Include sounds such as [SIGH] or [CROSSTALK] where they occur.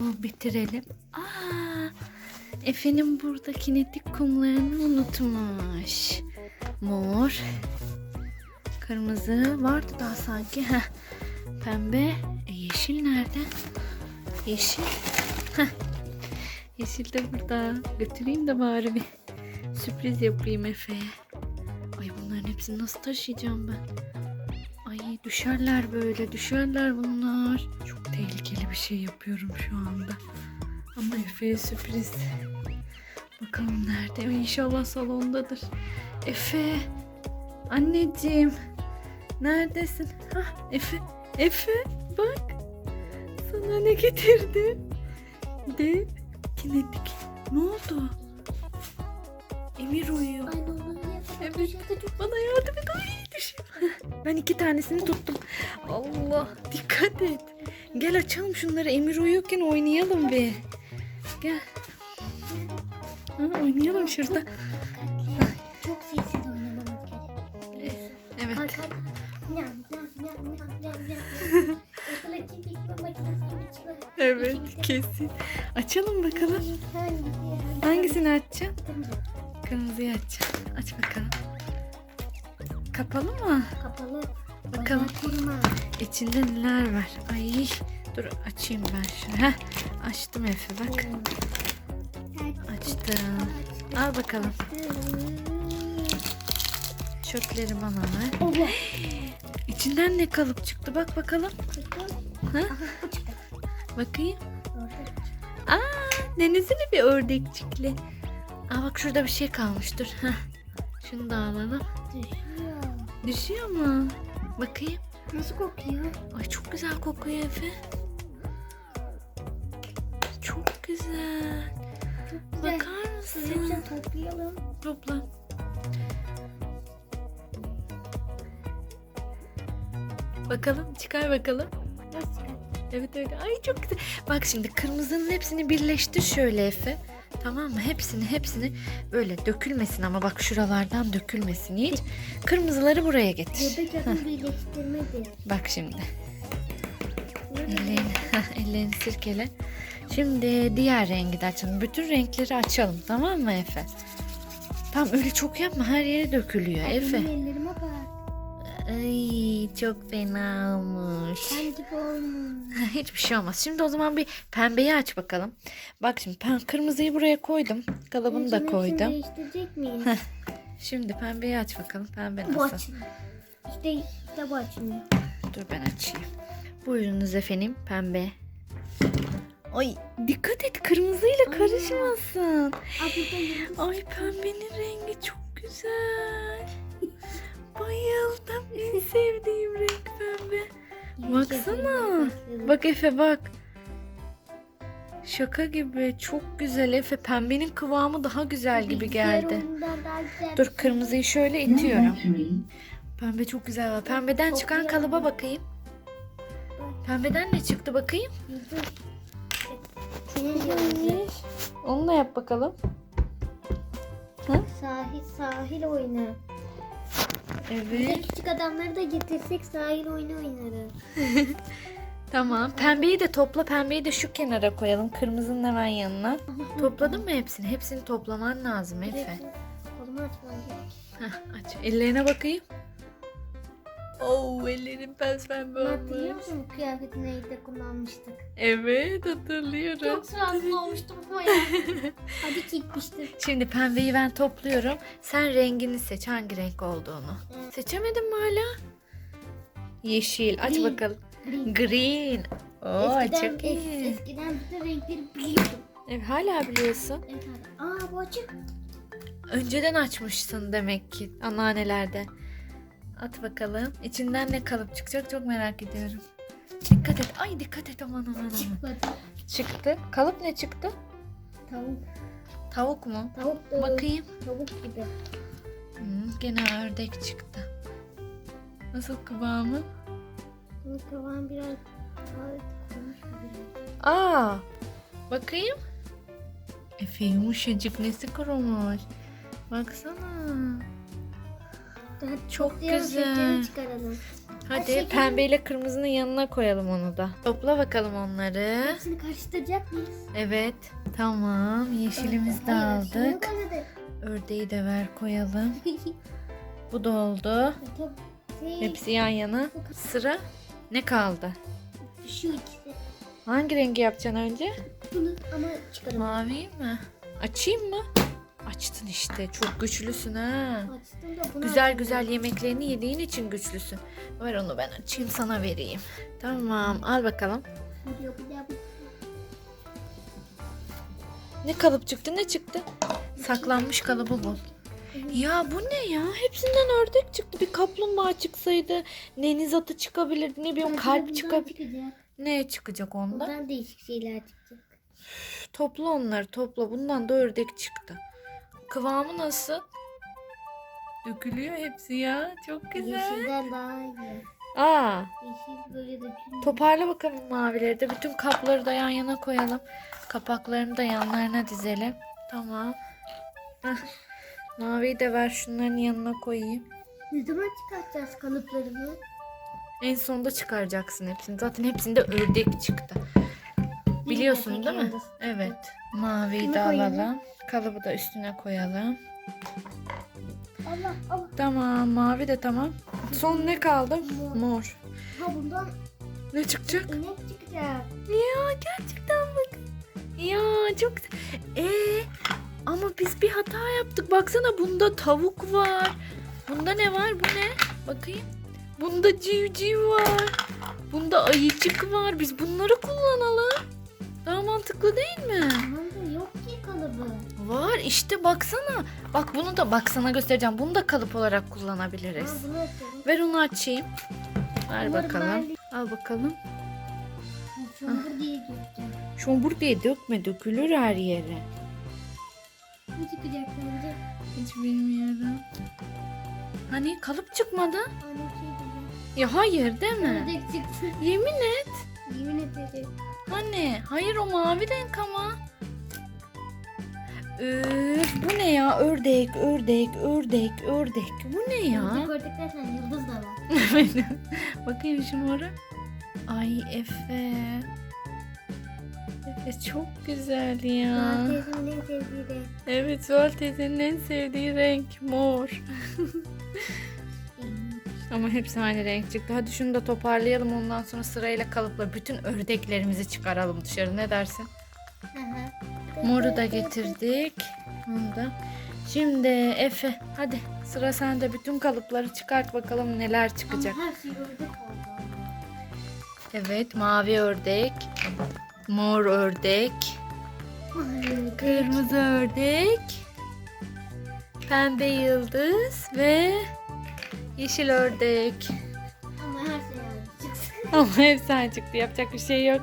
Bu bitirelim. Aa, Efe'nin burada kinetik kumlarını unutmuş. Mor. Kırmızı vardı daha sanki. Heh. Pembe. E, yeşil nerede? Yeşil. Heh. Yeşil de burada. Götüreyim de bari bir sürpriz yapayım Efe'ye. Ay bunların hepsini nasıl taşıyacağım ben? Ay düşerler böyle düşerler bunlar. Şey yapıyorum şu anda. Ama Efe'ye sürpriz. Bakalım nerede? İnşallah salondadır. Efe. Anneciğim. Neredesin? Hah Efe. Efe bak. Sana ne getirdim? Dev kinetik. Ne oldu? Emir uyuyor. Ay Evet. Bana yardım et. Ay düşüyor. Ben iki tanesini tuttum. Allah dikkat et. Gel açalım şunları. Emir uyuyorken oynayalım bir. Gel. Ha, oynayalım şurada. Çok sessiz oynamamız. Evet. Evet kesin. Açalım bakalım. Hangisini açacağım? Kırmızıyı açacağım. Aç bakalım. Kapalı mı? Kapalı. Bakalım. İçinde neler var? Ay dur açayım ben şunu. Heh, açtım Efe bak. Açtım. Al bakalım. Çöpleri bana ver. İçinden ne kalıp çıktı bak bakalım. Ha? Bakayım. Aa denizli bir ördekçikli. Aa bak şurada bir şey kalmış dur. Heh. Şunu da alalım. Düşüyor. Düşüyor mu? Bakayım. Nasıl kokuyor? Ay çok güzel kokuyor Efe. Çok güzel. Güzel. Bakar mısın? Hepsini toplayalım. Topla. Bakalım çıkar bakalım. Nasıl çıkar? Evet öyle. Ay çok güzel. Bak şimdi kırmızının hepsini birleştir şöyle Efe. Tamam mı? Hepsini hepsini böyle dökülmesin ama bak şuralardan dökülmesin hiç. Kırmızıları buraya getir. Bebek adım birleştirmedi. Bak şimdi. Ellerini, ellerini sirkele. Şimdi diğer rengi de açalım. Bütün renkleri açalım tamam mı Efe? Tamam öyle çok yapma her yere dökülüyor Efe. Benim ellerime bak. Ay çok fena olmuş. Gibi olmuş. [LAUGHS] Hiçbir şey olmaz. Şimdi o zaman bir pembeyi aç bakalım. Bak şimdi ben kırmızıyı buraya koydum. Kalıbını da koydum. değiştirecek miyiz? Şimdi pembeyi aç bakalım. Pembe bu nasıl? açılıyor. İşte, işte bu açılıyor. Dur ben açayım. Buyurunuz efendim pembe. Ay dikkat et kırmızıyla karışmasın. Ay pembenin rengi sevdiğim renk pembe. Baksana. Bak Efe bak. Şaka gibi çok güzel Efe. Pembenin kıvamı daha güzel gibi geldi. Dur kırmızıyı şöyle itiyorum. Pembe çok güzel var. Pembeden çıkan kalıba bakayım. Pembeden ne çıktı bakayım? Neymiş? Onu da yap bakalım. Sahil sahil oyunu. Evet. küçük adamları da getirsek sahil oyunu oynarız. [LAUGHS] Tamam. Pembeyi de topla. Pembeyi de şu kenara koyalım. Kırmızının hemen yanına. [LAUGHS] Topladın mı hepsini? Hepsini toplaman lazım Efe. Kolumu açmam gerek. Heh, aç. Ellerine bakayım. Oo ellerin pes pembe Hatırlıyor musun bu kıyafeti neyde kullanmıştık? Evet hatırlıyorum. Çok rahatsız olmuştum ama ya. Hadi gitmiştim. Şimdi pembeyi ben topluyorum. Sen rengini seç. Hangi renk olduğunu. Seçemedin mi hala? Yeşil. Aç Green. bakalım. Green. Green. Oo eskiden, çok es- iyi. eskiden bütün renkleri biliyordum. Evet, hala biliyorsun. Evet abi. Aa bu açık. Önceden açmışsın demek ki anneannelerde. At bakalım. İçinden ne kalıp çıkacak çok merak ediyorum. Dikkat et. Ay dikkat et aman aman aman. Çıkmadı. Çıktı. Kalıp ne çıktı? Tavuk. Tavuk mu? Tavuk da Bakayım. Tavuk gibi. Hmm, gene ördek çıktı. Nasıl kıvamı? Bunun kıvam biraz daha kurumuş biraz. Aa, bakayım. Efe yumuşacık nesi kurumuş. Baksana. Daha Çok güzel. çıkaralım. Hadi şekerim. pembeyle kırmızının yanına koyalım onu da. Topla bakalım onları. Hepsini karıştıracak mıyız? Evet. Tamam. Yeşilimizi de Hayır, şunu aldık. koymadık. Ördeği de ver koyalım. [LAUGHS] Bu da oldu. Hepsi yan yana. Sıra ne kaldı? Şu ikisi. Hangi rengi yapacaksın önce? Bunu ama çıkarım. Mavi mi? Açayım mı? Açtın işte. Çok güçlüsün ha. Açtım da bunu Güzel açtım. güzel yemeklerini yediğin için güçlüsün. Ver onu ben açayım sana vereyim. Tamam al bakalım. Ne kalıp çıktı ne çıktı? Saklanmış kalıbı bul. Ya bu ne ya? Hepsinden ördek çıktı. Bir kaplumbağa çıksaydı deniz atı çıkabilirdi. Ne bileyim kalp çıkabilir. Ne çıkacak onda? Bundan değişik şeyler çıkacak. Topla onları topla. Bundan da ördek çıktı. Kıvamı nasıl? Dökülüyor hepsi ya. Çok güzel. Yeşilden daha iyi. Aa, Yeşil böyle dökülüyor. toparla bakalım mavileri de. Bütün kapları da yan yana koyalım. Kapaklarını da yanlarına dizelim. Tamam. Maviyi de ver şunların yanına koyayım. Ne zaman çıkartacağız kalıplarını? En sonunda çıkaracaksın hepsini. Zaten hepsinde ördek çıktı. Biliyorsun değil mi? Evet. Maviyi de koyalım. alalım. Kalıbı da üstüne koyalım. Allah Allah. Tamam. Mavi de tamam. Son ne kaldı? Mor. Ha bundan Ne çıkacak? inek çıkacak. Ya gerçekten bak. Ya çok. Ee, ama biz bir hata yaptık. Baksana bunda tavuk var. Bunda ne var? Bu ne? Bakayım. Bunda civciv var. Bunda ayıcık var. Biz bunları kullanalım. Mantıklı değil mi? Yok ki kalıbı. Var işte baksana. Bak bunu da bak sana göstereceğim. Bunu da kalıp olarak Ha, kullanabiliriz. bunu açalım. Ver onu açayım. Ver Umarım bakalım. Al bakalım. Çamur diye dökeceğim. Şombur diye dökme dökülür her yere. Ne çıkacak bence? Hiç bilmiyorum. Hani kalıp çıkmadı? Anne şey. Ya hayır değil mi? Yemin et. Yemin ederim. Hani? Hayır o mavi renk ama. Üf, bu ne ya? Ördek, ördek, ördek, ördek. Bu ne ya? Ördek ördek dersen yıldız da var. [LAUGHS] Bakayım şu moru. Ay Efe. Efe çok güzel ya. Zuhal teyzemin en sevdiği de. Evet Zuhal teyzenin en sevdiği renk mor. [LAUGHS] Ama hepsi aynı renk çıktı. Hadi şunu da toparlayalım ondan sonra sırayla kalıpla bütün ördeklerimizi çıkaralım dışarı. Ne dersin? Hı hı. Moru da getirdik. Bunu da. Şimdi Efe hadi sıra sende. Bütün kalıpları çıkart bakalım neler çıkacak. Ama her şey ördek oldu. Evet mavi ördek. Mor ördek. Kırmızı ördek. Pembe yıldız ve yeşil ördek. Ama her şey. Ama hepsi aynı çıktı. Yapacak bir şey yok.